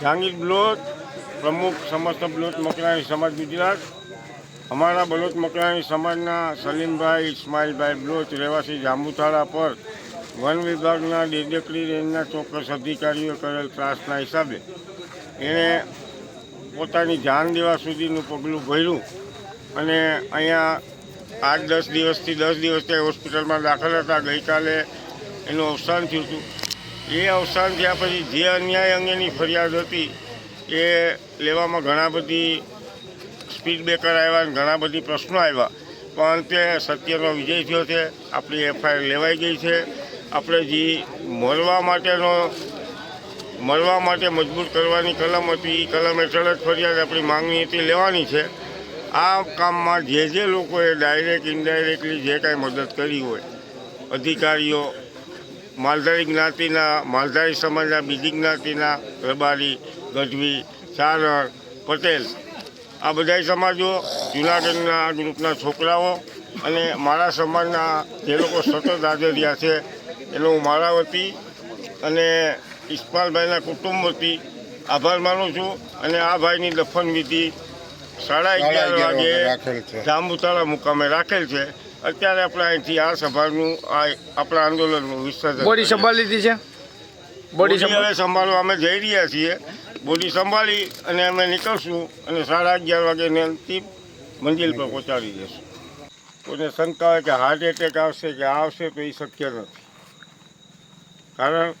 જહાંગીર બલોચ, પ્રમુખ સમસ્ત બલોચ મકરાણી સમાજ ગુજરાત. અમારા બલોચ મકરાણી સમાજના સલીમભાઈ, ઇસ્માઇલભાઈ બ્લોચ રહેવાસી જાંબુથાળા પર વન વિભાગના ડેડેકડી રેન્જના ચોક્કસ અધિકારીઓ કરેલ ત્રાસના હિસાબે એણે પોતાની જાન દેવા સુધીનું પગલું ભર્યું અને અહીંયા આઠ દસ દિવસથી દસ દિવસથી હોસ્પિટલમાં દાખલ હતા. ગઈકાલે એનું અવસાન થયું હતું. એ અવસાન થયા પછી જે અન્યાય અંગેની ફરિયાદ હતી, એ લેવામાં ઘણા બધી સ્પીડ બ્રેકર આવ્યા અને ઘણા બધી પ્રશ્નો આવ્યા. પણ અંતે સત્યનો વિજય થયો છે, આપણી એફઆઈઆર લેવાઈ ગઈ છે. આપણે જે મળવા માટેનો મળવા માટે મજબૂર કરવાની કલમ હતી, એ કલમ હેઠળ જ ફરિયાદ આપણી માંગણી હતી, લેવાની છે. આ કામમાં જે જે લોકોએ ડાયરેક્ટ ઇનડાયરેક્ટલી જે કાંઈ મદદ કરી હોય, અધિકારીઓ માલધારી જ્ઞાતિના માલધારી સમાજના બીજી જ્ઞાતિના રબારી ગઢવી ચારણ પટેલ. આ બધા સમાજો જુનાગઢના ગ્રુપના છોકરાઓ અને મારા સમાજના જે લોકો સતત હાજર રહ્યા છે એનો હું મારા વતી અને ઇસ્માલભાઈના કુટુંબ વતી આભાર માનું છું અને આ ભાઈની દફન વિધિ સાડા અગિયાર વાગે જાંબુતાળા મુકામે રાખેલ છે. અત્યારે આપણે અહીંથી આ સભાનું આ આપણા આંદોલનનું વિસર્જન બોડી સંભાળી લીધી છે? બોડી હવે સંભાળવા અમે જઈ રહ્યા છીએ. બોડી સંભાળી અને અમે નીકળશું અને સાડા અગિયાર વાગ્યાની અંતિમ મંજિલ પર પહોંચાડી દઈશું કોઈને શંકા હોય કે હાર્ટ એટેક આવશે કે આવશે તો એ શક્ય નથી. કારણ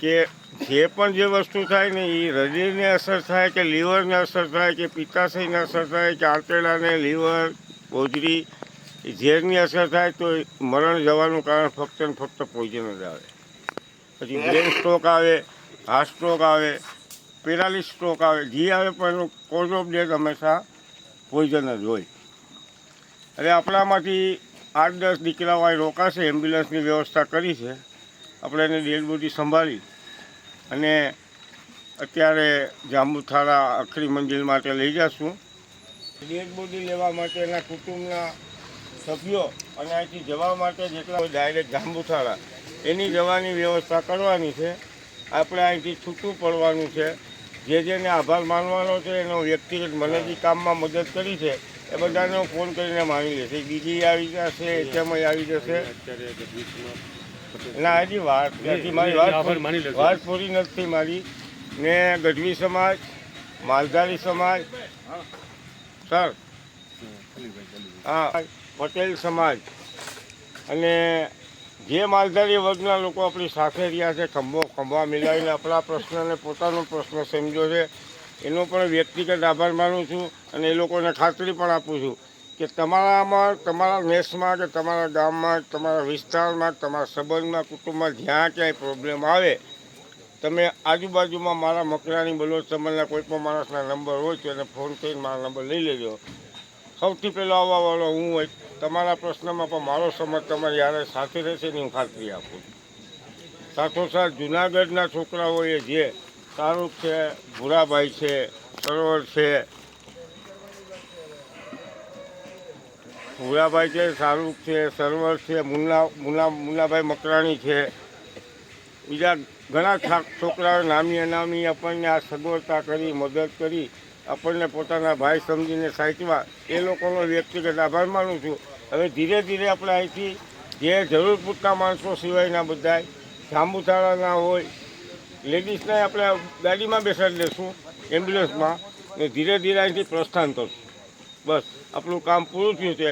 કે જે પણ જે વસ્તુ થાય ને એ હૃદયને અસર થાય કે લીવરને અસર થાય કે પિત્તાશયને અસર થાય કે આંતરડાને લીવર હોજરી ઝેરની અસર થાય તો મરણ જવાનું કારણ ફક્ત ને ફક્ત પોઈઝન જ આવે. પછી બ્રેન સ્ટ્રોક આવે હાર્ટ સ્ટ્રોક આવે પેરાલિસ સ્ટ્રોક આવે જે આવે પણ એનું કોઝ ઓફ ડેથ હંમેશા પોઈઝન જ હોય. એટલે આપણામાંથી આઠ દસ દીકરાઓ અહીં રોકાશે એમ્બ્યુલન્સની વ્યવસ્થા કરી છે. આપણે એને ડેડ બોડી સંભાળી. અને અત્યારે જાંબુથાળા આખરી મંજિલ માટે લઈ જશું. ડેડ બોડી લેવા માટે એના કુટુંબના સભ્યો અને અહીંથી જવા માટે જેટલા હોય ડાયરેક્ટ જાંબુથાળા એની જવાની વ્યવસ્થા કરવાની છે. આપણે અહીંથી છૂટું પડવાનું છે. જે જેને આભાર માનવાનો છે એનો વ્યક્તિગત મને જે કામમાં મદદ કરી છે એ બધાને હું ફોન કરીને માની લેશે બીજી આવી જશે એચએમઆઈ આવી જશે. ના હજી વાત નથી. મારી વાત વાત પૂરી નથી મારી. ને ગઢવી સમાજ માલધારી સમાજ. સર હા પટેલ સમાજ. અને જે માલધારી વર્ગના લોકો આપણી સાથે રહ્યા છે, ખંભો ખંભા મિલાવીને આપણા પ્રશ્નને પોતાનો પ્રશ્ન સમજો છે, એનો પણ વ્યક્તિગત આભાર માનું છું અને એ લોકોને ખાતરી પણ આપું છું કે તમારામાં, તમારા નેસમાં કે તમારા ગામમાં, તમારા વિસ્તારમાં, તમારા સંબંધમાં, કુટુંબમાં જ્યાં ક્યાંય પ્રોબ્લેમ આવે, તમે આજુબાજુમાં મારા મકરાની બલોચ સંબંધના કોઈ પણ માણસના નંબર હોય તો એને ફોન કરીને મારા નંબર લઈ લેજો. સૌથી પહેલો આવવાવાળો હું હોય, તમારા પ્રશ્નમાં પણ મારો સમજ તમારી યારે સાથે રહેશે એની હું ખાતરી આપું છું. સાથોસાથ જુનાગઢના છોકરાઓએ જે શાહરૂખ છે ભૂરાભાઈ છે, સરોવર છે ભૂરાભાઈ છે શાહરૂખ છે, સરોવર છે, મુન્ના મુન્ના, મુન્નાભાઈ મકરાણી છે. બીજા ઘણા છોકરાઓ નામી અનામી આપણને આ સગવડતા કરી, મદદ કરી. આપણને પોતાના ભાઈ સમજીને સાચવા, એ લોકોનો વ્યક્તિગત આભાર માનું છું. હવે ધીરે ધીરે આપણે અહીંથી જે જરૂર પૂરતા માણસો સિવાયના બધા જાંબુથાળાના હોય લેડીઝને આપણે ગાડીમાં બેસાડી દઈશું એમ્બ્યુલન્સમાં ને ધીરે ધીરે અહીંથી પ્રસ્થાન કરશું. બસ, આપણું કામ પૂરું થયું છે.